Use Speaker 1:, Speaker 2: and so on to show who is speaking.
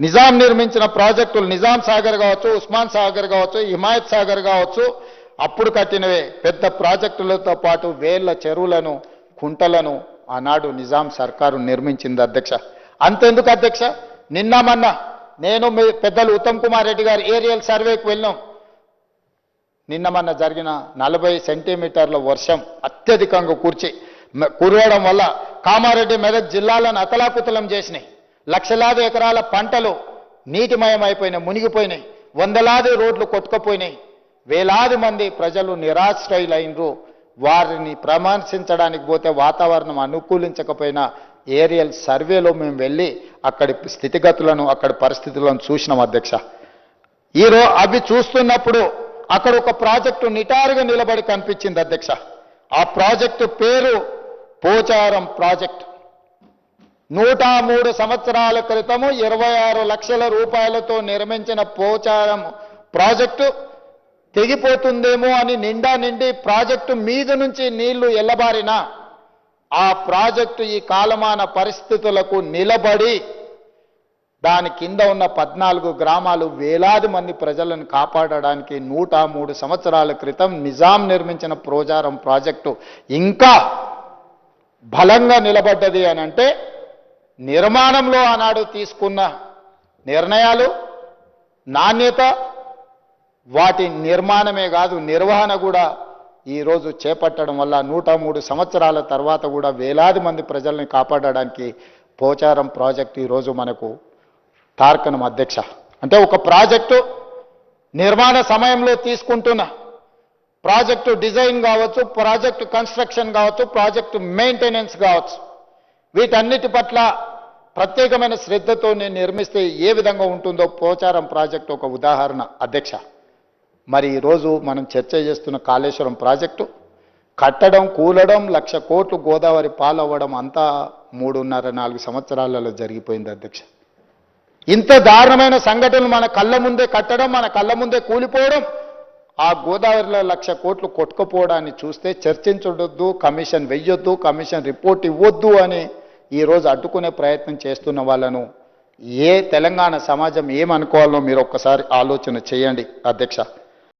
Speaker 1: నిజాం నిర్మించిన ప్రాజెక్టులు నిజాం సాగర్ కావచ్చు ఉస్మాన్ సాగర్ కావచ్చు హిమాయత్ సాగర్ కావచ్చు అప్పుడు కట్టినవే పెద్ద ప్రాజెక్టులతో పాటు వేళ్ళ చెరువులను కుంటలను ఆనాడు నిజాం సర్కారు నిర్మించింది అధ్యక్ష. అంతెందుకు అధ్యక్ష? నిన్న మొన్న నేను మీ పెద్దలు ఉత్తమ్ కుమార్ రెడ్డి గారు ఏరియల్ సర్వేకి వెళ్ళాం. నిన్న మొన్న జరిగిన నలభై సెంటీమీటర్ల వర్షం అత్యధికంగా కూర్చి కురవడం వల్ల కామారెడ్డి మెదక్ జిల్లాలను అతలాకుతలం చేసినాయి. లక్షలాది ఎకరాల పంటలు నీటిమయం అయిపోయినాయి మునిగిపోయినాయి. వందలాది రోడ్లు కొట్టుకుపోయినాయి. వేలాది మంది ప్రజలు నిరాశ్రయులైనరు. వారిని ప్రశంసించడానికి పోతే వాతావరణం అనుకూలించకపోయినా ఏరియల్ సర్వేలో మేము వెళ్ళి అక్కడి స్థితిగతులను అక్కడి పరిస్థితులను చూసినాం అధ్యక్ష. ఈరో అవి చూస్తున్నప్పుడు అక్కడ ఒక ప్రాజెక్టు నిటారుగా నిలబడి కనిపించింది అధ్యక్ష. ఆ ప్రాజెక్టు పేరు పోచారం ప్రాజెక్ట్. నూట మూడు సంవత్సరాల క్రితము ఇరవై ఆరు లక్షల రూపాయలతో నిర్మించిన పోచారం ప్రాజెక్టు తెగిపోతుందేమో అని నిండా నిండి ప్రాజెక్టు మీద నుంచి నీళ్ళు ఎల్లబారినా ఆ ప్రాజెక్టు ఈ కాలమాన పరిస్థితులకు నిలబడి దాని కింద ఉన్న పద్నాలుగు గ్రామాలు వేలాది మంది ప్రజలను కాపాడడానికి నూట మూడు సంవత్సరాల క్రితం నిజాం నిర్మించిన ప్రోజారం ప్రాజెక్టు ఇంకా బలంగా నిలబడ్డది అని అంటే నిర్మాణంలో ఆనాడు తీసుకున్న నిర్ణయాలు నాణ్యత వాటి నిర్మాణమే కాదు నిర్వహణ కూడా ఈరోజు చేపట్టడం వల్ల నూట మూడు సంవత్సరాల తర్వాత కూడా వేలాది మంది ప్రజల్ని కాపాడడానికి పోచారం ప్రాజెక్ట్ ఈరోజు మనకు తార్కణం అధ్యక్ష. అంటే ఒక ప్రాజెక్టు నిర్మాణ సమయంలో తీసుకుంటున్న ప్రాజెక్టు డిజైన్ కావచ్చు ప్రాజెక్టు కన్స్ట్రక్షన్ కావచ్చు ప్రాజెక్టు మెయింటెనెన్స్ కావచ్చు. వీటన్నిటి పట్ల ప్రత్యేకమైన శ్రద్ధతో నేను నిర్మిస్తే ఏ విధంగా ఉంటుందో పోచారం ప్రాజెక్టు ఒక ఉదాహరణ. అధ్యక్ష మరి ఈరోజు మనం చర్చ చేస్తున్న కాళేశ్వరం ప్రాజెక్టు కట్టడం కూలడం లక్ష కోట్లు గోదావరి పాలవ్వడం అంతా మూడున్నర నాలుగు సంవత్సరాలలో జరిగిపోయింది అధ్యక్ష. ఇంత దారుణమైన సంఘటనలు మన కళ్ళ ముందే కట్టడం మన కళ్ళ ముందే కూలిపోవడం ఆ గోదావరిలో లక్ష కోట్లు కొట్టుకుపోవడాన్ని చూస్తే చర్చించొద్దు కమిషన్ వెయ్యొద్దు కమిషన్ రిపోర్ట్ ఇవ్వొద్దు అని ఈరోజు అడ్డుకునే ప్రయత్నం చేస్తున్న వాళ్ళను ఏ తెలంగాణ సమాజం ఏమనుకోవాలో మీరు ఒక్కసారి ఆలోచన చేయండి అధ్యక్ష.